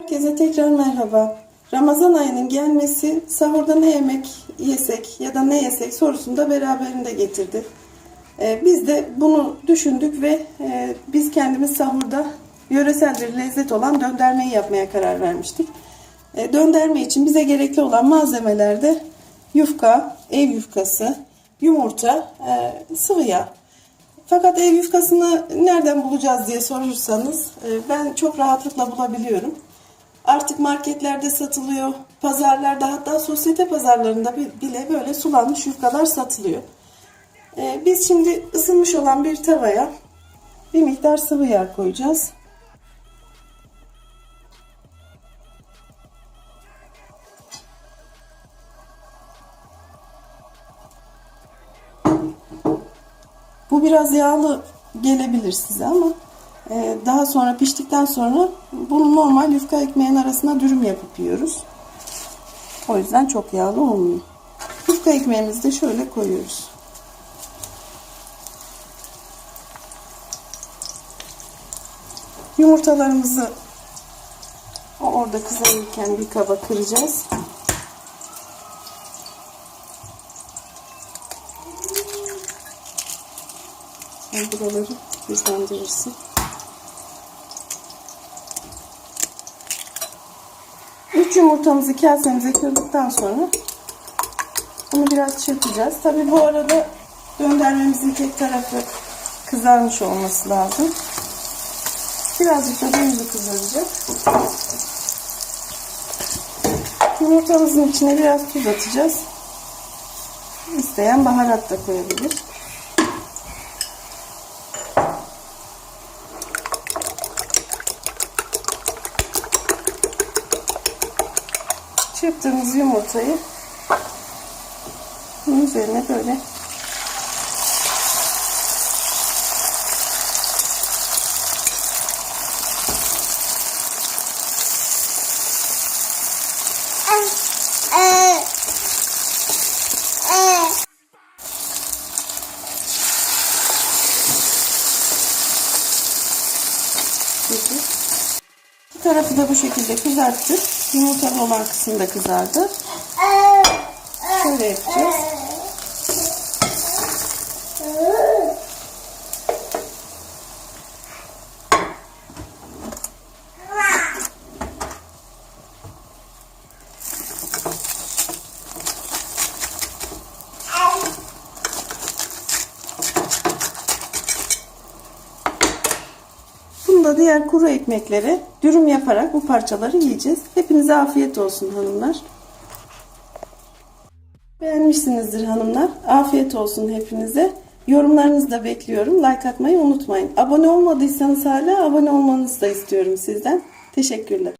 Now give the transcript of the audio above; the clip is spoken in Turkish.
Herkese tekrar merhaba. Ramazan ayının gelmesi sahurda ne yemek yesek ya da ne yesek sorusunu da beraberinde getirdi. Ee, biz de bunu düşündük ve e, biz kendimiz sahurda yöresel bir lezzet olan döndermeyi yapmaya karar vermiştik. E, dönderme için bize gerekli olan malzemelerde yufka, ev yufkası, yumurta, e, sıvı yağ. Fakat ev yufkasını nereden bulacağız diye sorursanız e, ben çok rahatlıkla bulabiliyorum. Artık marketlerde satılıyor, pazarlarda hatta sosyete pazarlarında bi- bile böyle sulanmış yufkalar satılıyor. E, Biz şimdi ısınmış olan bir tavaya bir miktar sıvı yağ koyacağız. Bu biraz yağlı gelebilir size ama daha sonra piştikten sonra bunu normal yufka ekmeğin arasına dürüm yapıp yiyoruz. O yüzden çok yağlı olmuyor. Yufka ekmeğimizi de şöyle koyuyoruz. Yumurtalarımızı orada kızarırken bir kaba kıracağız. Sen buraları hızlandırırsın. Üç yumurtamızı kasemize kırdıktan sonra bunu biraz çırpacağız. Tabi bu arada döndermemizin tek tarafı kızarmış olması lazım. Birazcık da denizi kızaracak. Yumurtamızın içine biraz tuz atacağız. İsteyen baharat da koyabilir. Çırptığımız yumurtayı bunun üzerine böyle bu tarafı da bu şekilde kızarttık. Yumurtalı olan kısım da kızardı. Şöyle yapacağız. Da diğer kuru ekmeklere dürüm yaparak bu parçaları yiyeceğiz. Hepinize afiyet olsun hanımlar. Beğenmişsinizdir hanımlar. Afiyet olsun hepinize. Yorumlarınızı da bekliyorum. Like atmayı unutmayın. Abone olmadıysanız hala abone olmanızı da istiyorum sizden. Teşekkürler.